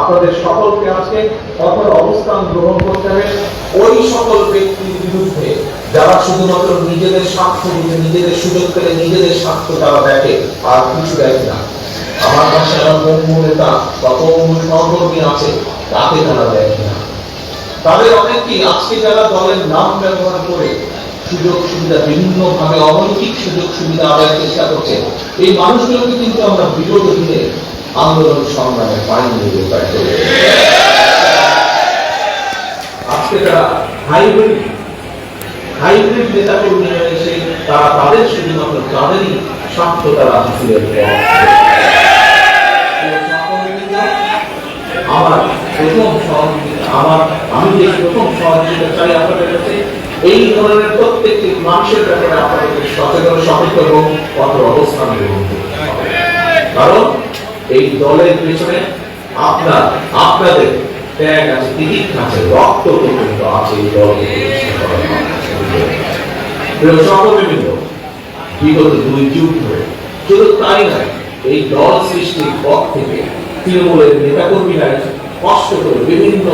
আপনাদের সকলকে আজকে কঠোর অবস্থান গ্রহণ করতে হবে। ওই সকল ব্যক্তির বিরুদ্ধে যারা শুধুমাত্র নিজেদের স্বার্থ বুঝে নিজেদের সুযোগ পেলে নিজেদের স্বার্থ তারা দেখে আর কিছু দেখে না। আমার পাশে আমার বন্ধু নেতা বা বন্ধু সহকর্মী আছে, তাকে তারা দেখে না। তাদের অনেকেই আজকে যারা দলের নাম ব্যবহার করে সুযোগ সুবিধা বিভিন্ন ভাবে অনৈতিক সুযোগ সুবিধা আদায়ের চেষ্টা করছে, এই মানুষগুলোকে কিন্তু আমরা বিগত দিনে আন্দোলন সংগ্রামে উপায় তারা হাসিলের আমার প্রথম আমার, আমি যে প্রথম চাই আপনাদের কাছে, এই ধরনের প্রত্যেকটি মানুষের ব্যাপারে আপনাদেরকে সচেতন এবং কঠোর অবস্থান গ্রহণ করতে কারণ এই দলের পেছনে আপনার আপনাদের ত্যাগ আছে তিতিক্ষা আছে রক্ত পর্যন্ত আছে এই সহকর্মীবৃন্দ, বিগত দুই যুগ ধরে শুধু তাই নয় এই দল সৃষ্টির পর থেকে তৃণমূলের নেতাকর্মীরা কষ্ট করে বিভিন্ন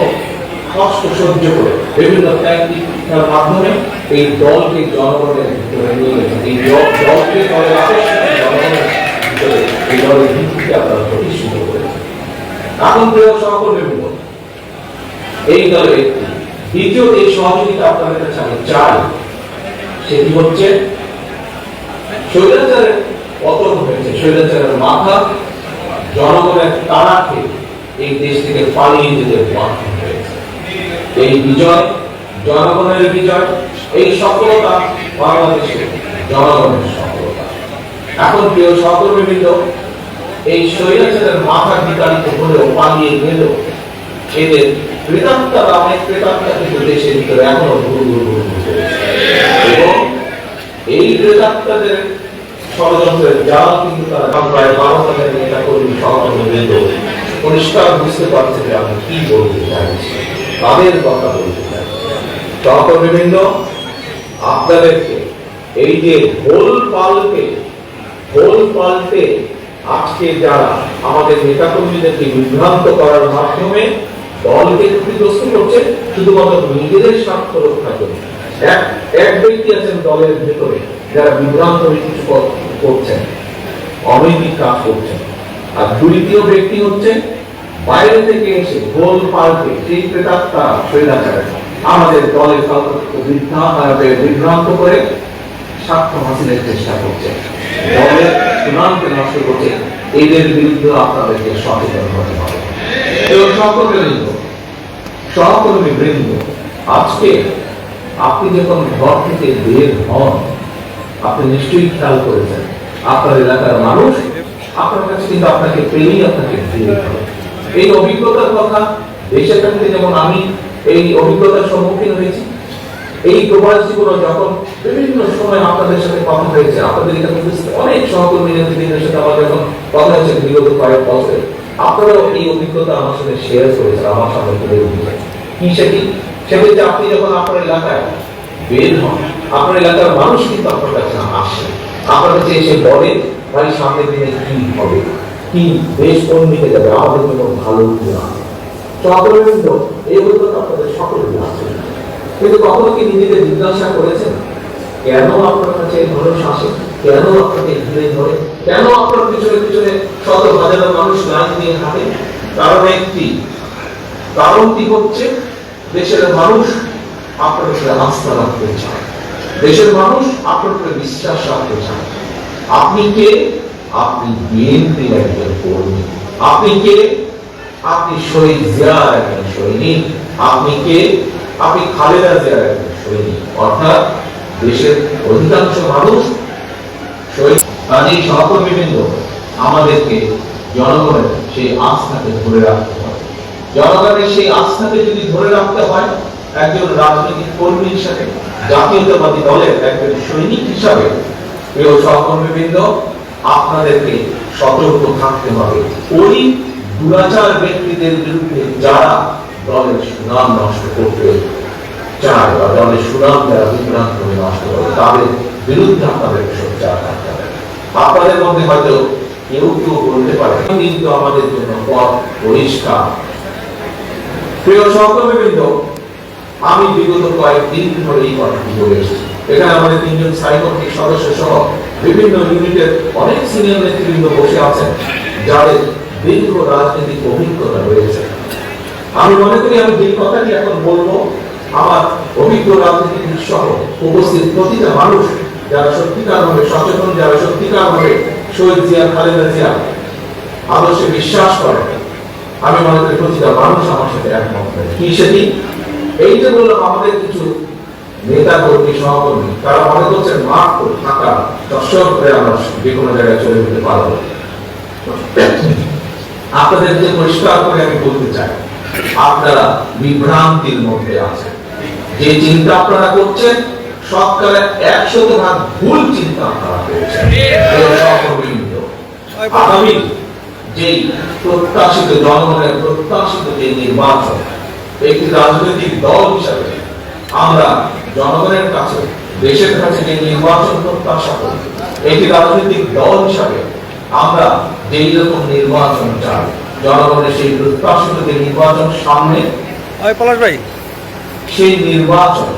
কষ্ট সহ্য করে বিভিন্ন ত্যাগ দীক্ষার মাধ্যমে এই দলকে জনগণের ভিতরে নিয়ে এই দল- দলকে দলের এই এখন প্রিয় এই দলে দ্বিতীয় সহযোগিতা আপনাদের কাছে আমি চাই, সেটি হচ্ছে স্বৈরাচারের পতন হয়েছে। স্বৈরাচারের মাথা জনগণের তাড়াকে এই দেশ থেকে পালিয়ে যেতে বাধ্য হয়েছে। এই বিজয়, জনগণের বিজয়, এই সফলতা বাংলাদেশের জনগণের সফলতা। এখন প্রিয় সহকর্মীবৃন্দ, এই স্বৈরাচারের মাথা বিতাড়িত হলেও পালিয়ে গেলেও এদের প্রেতাত্মা বা অনেক প্রেতাত্মা কিন্তু দেশের ভিতরে এখনও ঘুরু ঘুরু ঘুরু এবং এই প্রেতাত্মাদের ষড়যন্ত্রের জাল কিন্তু তারা প্রায় বারো হাজার নেতা কর্মী সহকর্মীবৃন্দ পরিষ্কার বুঝতে পারছে যে আমি কি বলতে চাইছি তাদের কথা বলতে চাইছি সহকর্মীবৃন্দ, আপনাদেরকে এই যে ভোল পাল্টে ভোল পাল্টে আজকে যারা আমাদের নেতা কর্মীদেরকে বিভ্রান্ত করার মাধ্যমে দলকে ক্ষতিগ্রস্ত করছে, শুধুমাত্র নিজেদের স্বার্থ রক্ষার জন্য এক এক ব্যক্তি আছেন দলের ভেতরে, যারা বিভ্রান্ত হয়ে কিছু করছেন, অনৈতিক কাজ করছেন। আর দ্বিতীয় ব্যক্তি হচ্ছে, বাইরে থেকে এসে ভোল পাল্টে সেই প্রেতাত্মা স্বৈরাচারে আমাদের দলের বিভ্রান্ত করে স্বার্থ হাসিলের চেষ্টা করছে। দলের সুনামকে নষ্ট করছে এদের বিরুদ্ধে আপনাদেরকে সচেতন হতে হবে। এবং সহকর্মীবৃন্দ সহকর্মী বৃন্দ আজকে আপনি যখন ঘর থেকে বের হন, আপনি নিশ্চয়ই খেয়াল করেছেন, আপনার এলাকার মানুষ আপনার কাছে কিন্তু আপনাকে পেলেই আপনাকে ফিরে এই অভিজ্ঞতার কথা দেশে থাকতে যেমন আমি এই অভিজ্ঞতার সম্মুখীন হয়েছি এই প্রবাস জীবনে যখন বিভিন্ন সময় আপনাদের সাথে কথা হয়েছে, আপনাদের এখানে অনেক সহকর্মী সাথে আমার যখন কথা হয়েছে, বিগত কয়েক বছরে, আপনারাও এই অভিজ্ঞতা আমার সাথে শেয়ার করেছেন, আমার তুলে কি? সেটি আপনি যখন আপনার এলাকায় বের হন, আপনার এলাকার মানুষ কিন্তু আপনার কাছে আসে। আপনার কাছে এসে বলে, ভাই, সামনের দিনে কি হবে? কি দেশ কোন দিকে যাবে? আমাদের জন্য ভালো কি না। সহকর্মীবৃন্দ এই অভিজ্ঞতা আপনাদের সকলেরই আছে। কিন্তু কখনো কি নিজেদের জিজ্ঞাসা করেছেন? কেন আপনার কাছে এই মানুষ আসে? কেন আপনাকে ঘিরে ধরে? কেন আপনার পিছনে পিছনে শত হাজার মানুষ লাইন দিয়ে হাঁটে? কারণ একটি কারণটি হচ্ছে, দেশের মানুষ আপনার উপরে আস্থা রাখতে চায়। দেশের মানুষ আপনার উপরে বিশ্বাস রাখতে চায়। আপনি কে? আপনি বিএনপি একজন কর্মী। আপনি কে? আপনি শহীদ জিয়ার একজন সৈনিক। আপনি কে? আপনি খালেদা জিয়ার সৈনিক। অর্থাৎ দেশের অধিকাংশ মানুষ কাজেই সহকর্মীবৃন্দ আমাদেরকে জনগণের সেই আস্থাকে ধরে রাখতে হবে জনগণের সেই আস্থাকে যদি ধরে রাখতে হয়, একজন রাজনৈতিক কর্মী হিসাবে জাতীয়তাবাদী দলের একজন সৈনিক হিসাবে প্রিয় সহকর্মীবৃন্দ আপনাদেরকে সতর্ক থাকতে হবে। ওই দুরাচার ব্যক্তিদের বিরুদ্ধে যারা দলের সুনাম নষ্ট করতে চায় বা দলের সুনাম বিভ্রান্ত করে নষ্ট করে, তাদের বিরুদ্ধে থাকতে আপনাদের মধ্যে হয়তো কেউ কেউ বলতে পারে কিন্তু আমাদের জন্য পথ পরিষ্কার। প্রিয় সহকর্মীবৃন্দ, আমি বিগত কয়েকদিন ধরে এই কথাটি বলে এসেছি। এখানে আমাদের তিনজন সাইকোটিক সদস্য সহ বিভিন্ন ইউনিটের অনেক সিনিয়র নেতৃবৃন্দ বসে আছেন, যাদের দীর্ঘ রাজনৈতিক অভিজ্ঞতা রয়েছে। আমি মনে করি আমি যে কথাটি এখন বলব, আমার অভিজ্ঞ রাজনীতিবিদ সহ উপস্থিত প্রতিটা মানুষ যারা সত্যিকার ভাবে সচেতন, যারা সত্যিকার ভাবে শহীদ জিয়া, খালেদা জিয়া আদর্শে বিশ্বাস করে, আমি মনে করি প্রতিটা মানুষ আমার সাথে একমত হয় কি সেটি? এই যে বললাম, আমাদের কিছু নেতা কর্মী সহকর্মী, তারা মনে করছেন মাত্র থাকা দর্শক করে আমরা যে কোনো জায়গায় চলে যেতে পারব। আপনাদেরকে পরিষ্কার করে আমি বলতে চাই আপনারা বিভ্রান্তির মধ্যে আছেন। যে চিন্তা আপনারা করছেন, সবকালে একশো ভাগ ভুল চিন্তা আপনারা করছেন। আগামী প্রত্যাশিত জনগণের প্রত্যাশিত যে নির্বাচন, একটি রাজনৈতিক দল হিসাবে আমরা জনগণের কাছে, দেশের কাছে যে নির্বাচন প্রত্যাশা করি, একটি রাজনৈতিক দল হিসাবে আমরা যেই রকম নির্বাচন চাই জনগণের সেই প্রত্যাশিত নির্বাচন সামনে পলাশ ভাই। সেই নির্বাচন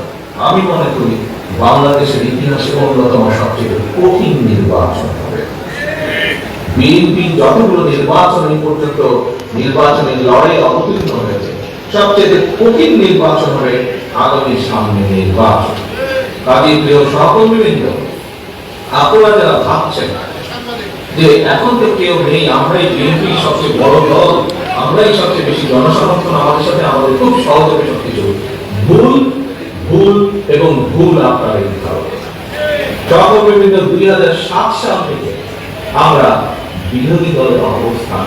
আমি মনে করি বাংলাদেশের ইতিহাসে অন্যতম সবচেয়ে কঠিন নির্বাচন হবে। বিএনপি যতগুলো নির্বাচন এই পর্যন্ত লড়াই অবতীর্ণ হয়েছে সবচেয়ে কঠিন নির্বাচন হবে আগামী সামনে নির্বাচন। কাজী প্রিয় সহকর্মীবৃন্দ আপনারা যারা ভাবছেন যে এখন কেউ নেই, আমরাই বিএনপি সবচেয়ে বড় দল, আমরাই সবচেয়ে বেশি জনসমর্থন আমাদের সাথে, আমাদের খুব সহজ হবে সবকিছু ভুল ভুল এবং ভুল আপনারা দিতে হবে দুই হাজার সাত সাল থেকে আমরা বিরোধী দলের অবস্থান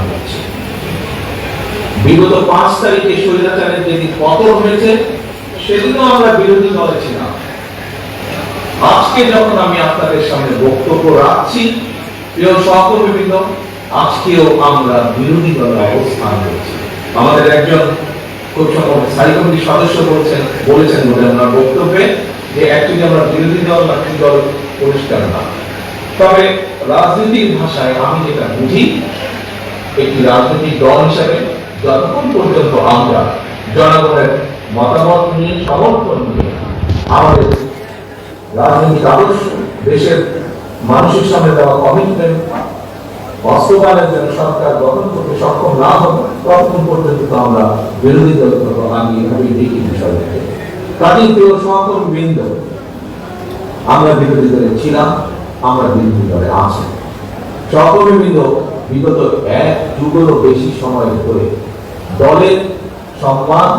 বিগত পাঁচ তারিখে স্বৈরাচারের যেদিন পতন হয়েছে, সেদিনও আমরা বিরোধী দলে ছিলাম। আজকে যখন আমি আপনাদের সামনে বক্তব্য রাখছি প্রিয় সহকর্মীবৃন্দ আজকেও আমরা বিরোধী দলের অবস্থান করছি। আমাদের একজন খুব সম্ভব স্থায়ী কমিটির সদস্য বলছেন, বলেছেন বলে আমার বক্তব্যে যে অ্যাকচুয়ালি আমরা বিরোধী দল না দল পরিষ্কার না। তবে রাজনৈতিক ভাষায় আমি যেটা বুঝি, একটি রাজনৈতিক দল হিসাবে যতক্ষণ পর্যন্ত আমরা জনগণের মতামত নিয়ে, সমর্থন নিয়ে আমাদের রাজনৈতিক আদর্শ, দেশের মানুষের সামনে দেওয়া কমিটমেন্ট বাস্তবায়নের জন্য সরকার গঠন করতে সক্ষম না হবে ততক্ষণ পর্যন্ত তো আমরা বিরোধী দল আমি এভাবেই দেখি বিষয়টাকে কাজেই প্রিয় সহকর্মী বৃন্দ আমরা বিরোধী দলে ছিলাম, আমরা বিরোধী দলে আছি। সহকর্মী বৃন্দ বিগত এক যুগেরও বেশি সময় ধরে দলের সম্মান,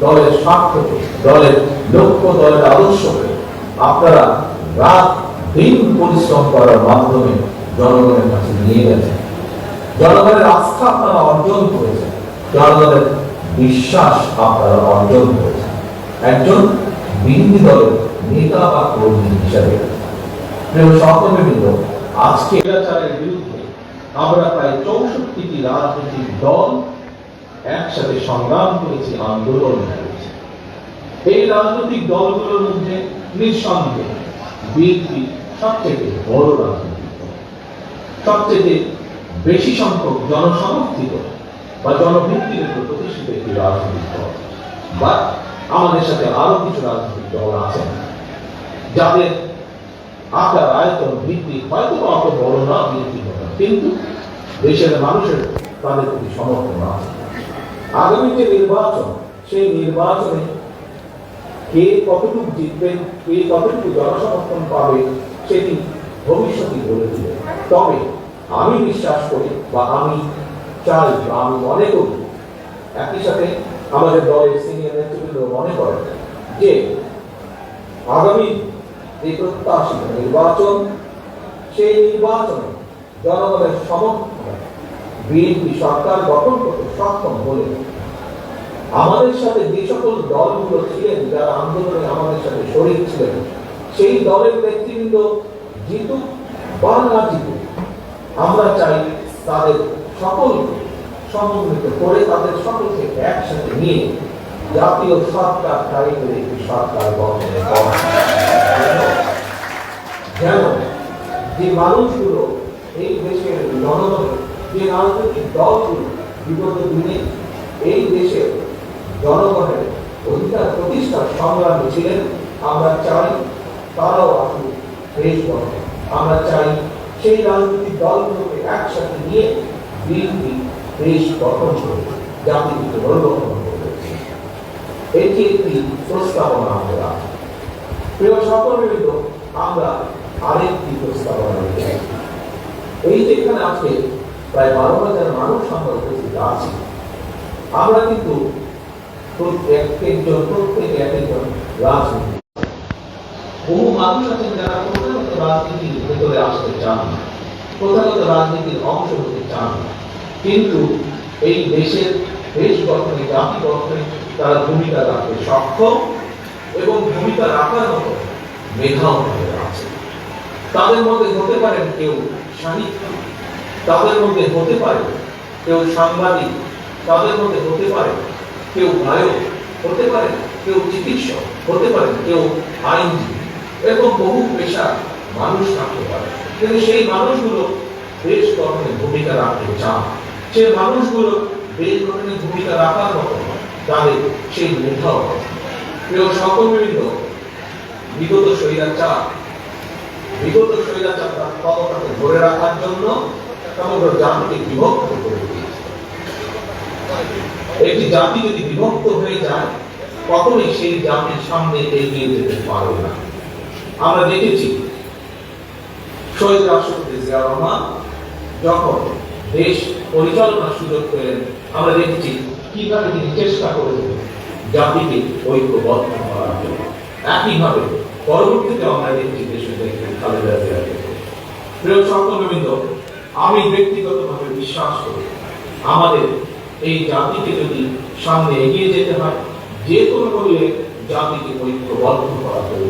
দলের স্বার্থকে, দলের লক্ষ্য, দলের আদর্শকে আপনারা রাত দিন পরিশ্রম করার মাধ্যমে জনগণের কাছে নিয়ে গেছেন জনগণের আস্থা আপনারা অর্জন করেছেন। জনগণের বিশ্বাস আপনারা অর্জন করেছেন। একজন বিরোধী দলের নেতা বা কর্মী হিসাবে। সহকর্মীবৃন্দ, আজকে বিরুদ্ধে আমরা প্রায় চৌষট্টিটি রাজনৈতিক দল একসাথে সংগ্রাম করেছি, আন্দোলন করেছি। এই রাজনৈতিক দলগুলোর মধ্যে নিঃসন্দেহে বিএনপি সবচেয়ে বড় রাজনৈতিক দল, সবচেয়ে বেশি সংখ্যক জনসমর্থিত বা জনভিত্তির উপর প্রতিষ্ঠিত একটি রাজনৈতিক দল। বা আমাদের সাথে আরও কিছু রাজনৈতিক দল আছেন, যাদের আকার, আয়তন, ভিত্তি হয়তো অত বড় না বিএনপি কিন্তু দেশের মানুষের তাদের প্রতি সমর্থন আছে। আগামী যে নির্বাচন, সেই নির্বাচনে কে কতটুকু জিতবেন কে কতটুকু জনসমর্থন পাবে, সেটি ভবিষ্যতে বলে দিবে। তবে আমি বিশ্বাস করি বা আমি চাই বা আমি মনে করি, একই সাথে আমাদের দলের সিনিয়র নেতৃবৃন্দ মনে করেন যে আগামী যে প্রত্যাশিত নির্বাচন, সেই নির্বাচনে জনগণের সমর্থন, বিএনপি সরকার গঠন করতে সক্ষম হলে আমাদের সাথে যে সকল দলগুলো ছিলেন, যারা আন্দোলনে আমাদের সাথে শরীর ছিলেন, সেই দলের নেতৃবৃন্দ জিতুক বা না জিতুক আমরা চাই তাদের সকলকে সমন্বিত করে তাদের সকলকে একসাথে নিয়ে জাতীয় সরকার তৈরি করে একটি সরকার গঠন করা যেন যে মানুষগুলো এই দেশের জনগণ যে রাজনৈতিক দলগুলো বিগত দিনে এই দেশের জনগণের অধিকার প্রতিষ্ঠার সংগ্রামে ছিলেন। আমরা চাই তারাও আসুক দেশ আমরা চাই সেই রাজনৈতিক দলগুলোকে একসাথে নিয়ে বিএনপি দেশ গঠন করে জাতিকে পরিবর্তন করবে এটি একটি প্রস্তাবনা আমাদের আছে প্রিয় সকলবৃন্দ, আমরা আরেকটি প্রস্তাবনা এই যেখানে আজকে প্রায় বারো হাজার মানুষ আমরা উপস্থিত আছি, আমরা কিন্তু প্রত্যেক একজন প্রত্যেক এক একজন রাজনীতি। বহু মানুষ আছেন যারা প্রথাগত রাজনীতির ভেতরে আসতে চান না প্রথাগত রাজনীতির অংশ হতে চান কিন্তু এই দেশের দেশ গঠনে, জাতি গঠনে তারা ভূমিকা রাখতে সক্ষম এবং ভূমিকা রাখার মতো মেধাও তাদের আছে। তাদের মধ্যে হতে পারেন কেউ সাহিত্যিক তাদের মধ্যে হতে পারে কেউ সাংবাদিক, তাদের মধ্যে হতে পারে কেউ গায়ক হতে পারে, কেউ চিকিৎসক হতে পারে, কেউ আইনজীবী। এরকম বহু পেশা মানুষ থাকতে পারে। কিন্তু সেই মানুষগুলো দেশ গঠনে ভূমিকা রাখতে চান সেই মানুষগুলো দেশ গঠনে ভূমিকা রাখার মতো তাদের সেই মেধাও আছে। প্রিয় সকল বিভিন্ন বিগত স্বৈরাচার, বিগত তার ক্ষমতাকে ধরে রাখার জন্য সমগ্র জাতিকে বিভক্ত করে দিয়েছে। একটি জাতি যদি বিভক্ত হয়ে যায়, কখনোই সেই জাতির সামনে এগিয়ে যেতে পারবে না। আমরা দেখেছি শহীদ রাষ্ট্রপতি জিয়া রহমান যখন দেশ পরিচালনার সুযোগ পেলেন, আমরা দেখেছি কীভাবে তিনি চেষ্টা করেছেন জাতিকে ঐক্যবদ্ধ করার জন্য। একইভাবে পরবর্তীতে আমরা দেখছি দেখি খালেদা প্রিয় সকলবৃন্দ আমি ব্যক্তিগতভাবে বিশ্বাস করি, আমাদের এই জাতিকে যদি সামনে এগিয়ে যেতে হয় যে কোনো করলে জাতিকে ঐক্যবদ্ধ করা জরুরি